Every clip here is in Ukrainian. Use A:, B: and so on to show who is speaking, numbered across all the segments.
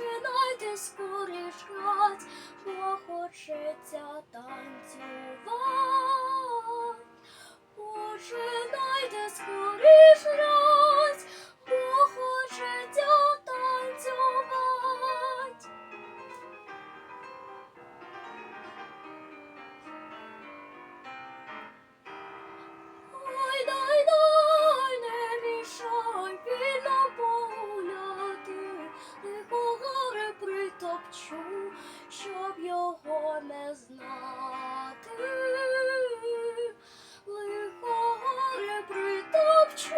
A: починайте скоріш грать, бо хочеться танцювати. Щоб не знати. Лихо горе притопчу,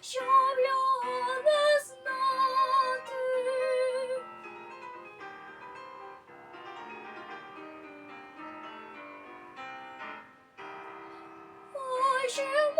A: щоб його не знати. Ой, ще